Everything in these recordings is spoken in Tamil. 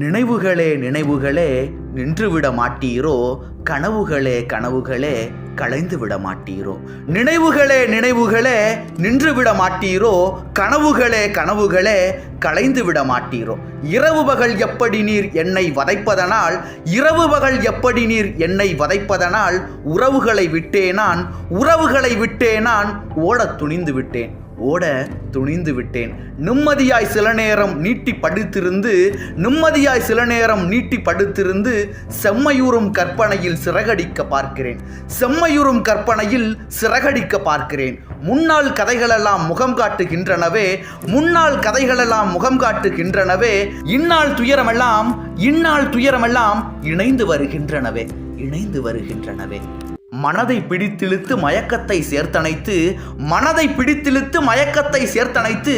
நினைவுகளே நினைவுகளே நின்றுவிட மாட்டீரோ கனவுகளே கனவுகளே களைந்து விட மாட்டீரோ நினைவுகளே நினைவுகளே நின்றுவிட மாட்டீரோ கனவுகளே கனவுகளே களைந்து விட மாட்டீரோ இரவு பகல் எப்படி நீர் என்னை வதைப்பதனால் இரவு பகல் எப்படி நீர் என்னை வதைப்பதனால் உறவுகளை விட்டே நான் உறவுகளை விட்டே நான் ஓடத் துணிந்து விட்டேன் ஓட துணிந்து விட்டேன் நிம்மதியாய் சில நேரம் நீட்டி படுத்திருந்து நிம்மதியாய் சில நேரம் நீட்டி படுத்திருந்து செம்மையூரும் கற்பனையில் சிறகடிக்க பார்க்கிறேன். செம்மையூரும் கற்பனையில் சிறகடிக்க பார்க்கிறேன். முன்னாள் கதைகளெல்லாம் முகம் காட்டுகின்றனவே முன்னாள் கதைகளெல்லாம் முகம் காட்டுகின்றனவே இந்நாள் துயரமெல்லாம் இந்நாள் துயரமெல்லாம் இணைந்து வருகின்றனவே இணைந்து வருகின்றனவே. மனதை பிடித்திழுத்து மயக்கத்தை சேர்த்தணைத்து மனதை பிடித்திழுத்து மயக்கத்தை சேர்த்தணைத்து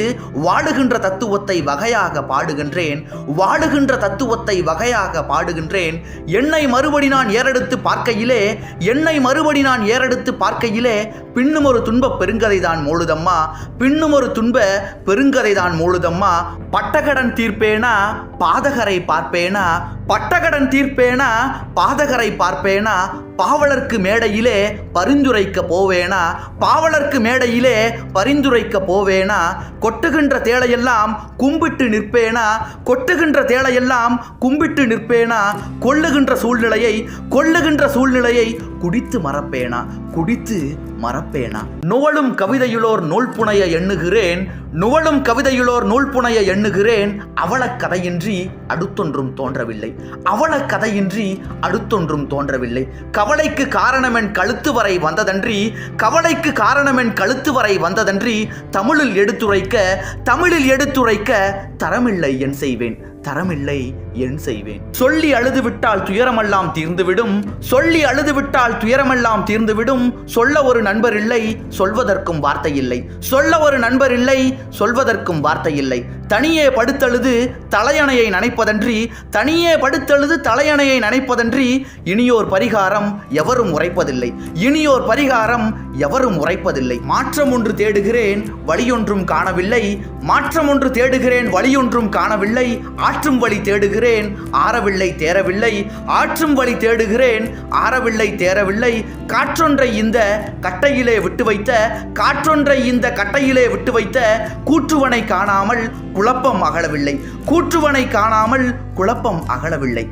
வாடுகின்ற தத்துவத்தை வகையாக பாடுகின்றேன் வாடுகின்ற தத்துவத்தை வகையாக பாடுகின்றேன். என்னை மறுபடி நான் ஏறெடுத்து பார்க்கையிலே என்னை மறுபடி நான் ஏறெடுத்து பார்க்கையிலே பின்னும் ஒரு துன்ப பெருங்கதை தான் மூழுதம்மா பின்னும் ஒரு துன்ப பெருங்கதை தான் மூழுதம்மா பட்டகடன் தீர்ப்பேனா? பாதகரை பார்ப்பேனா? பட்டகடன் தீர்ப்பேனா? பாதகரை பார்ப்பேனா? பாவலர்க்கு மேடையிலே பரிந்துரைக்க போவேனா? பாவலர்க்கு மேடையிலே பரிந்துரைக்க போவேனா? கொட்டுகின்ற தேளையெல்லாம் கும்பிட்டு நிற்பேனா? கொட்டுகின்ற தேளையெல்லாம் கும்பிட்டு நிற்பேனா? கொள்ளுகின்ற சூழ்நிலையை கொள்ளுகின்ற சூழ்நிலையை குடித்து மறப்பேனா? குடித்து மறப்பேனா? நுவலும் கவிதையுளோர் நூல் புனைய எண்ணுகிறேன். நுவலும் கவிதையுளோர் நூல் புனைய எண்ணுகிறேன். அவள கதையின்றி அடுத்தொன்றும் தோன்றவில்லை. அவள கதையின்றி அடுத்தொன்றும் தோன்றவில்லை. கவலைக்கு காரணமென் கழுத்து வரை வந்ததன்றி கவலைக்கு காரணமென் கழுத்து வரை வந்ததன்றி தமிழில் எடுத்துரைக்க தமிழில் எடுத்துரைக்க தரமில்லை என் செய்வேன். தரமில்லை என் செய்வேன். சொல்லி அழுது விட்டால் துயரமெல்லாம் தீர்ந்துவிடும். சொல்லி அழுது விட்டால் துயரமெல்லாம் தீர்ந்துவிடும். சொல்ல ஒரு நண்பர் இல்லை சொல்வதற்கும் வார்த்தை இல்லை. சொல்ல ஒரு நண்பர் இல்லை சொல்வதற்கும் வார்த்தை இல்லை. தனியே படுத்தழுது தலையணையை நனைப்பதன்றி தனியே படுத்தழுது தலையணையை நனைப்பதன்றி இனியோர் பரிகாரம் எவரும் உரைப்பதில்லை. இனியோர் பரிகாரம் எவரும் உரைப்பதில்லை. மாற்றம் ஒன்று தேடுகிறேன் வழியொன்றும் காணவில்லை. மாற்றம் ஒன்று தேடுகிறேன் வழியொன்றும் காணவில்லை. ஆற்றும் வழி தேடுகிறேன் ஆறவில்லை தேரவில்லை ஆற்றும் வழி தேடுகிறேன் ஆறவில்லை தேரவில்லை காற்றொன்றை இந்த கட்டையிலே விட்டு வைத்த காற்றொன்றை இந்த கட்டையிலே விட்டு வைத்த கூற்றுவனை காணாமல் குழப்பம் அகலவில்லை. கூற்றுவனை காணாமல் குழப்பம் அகலவில்லை.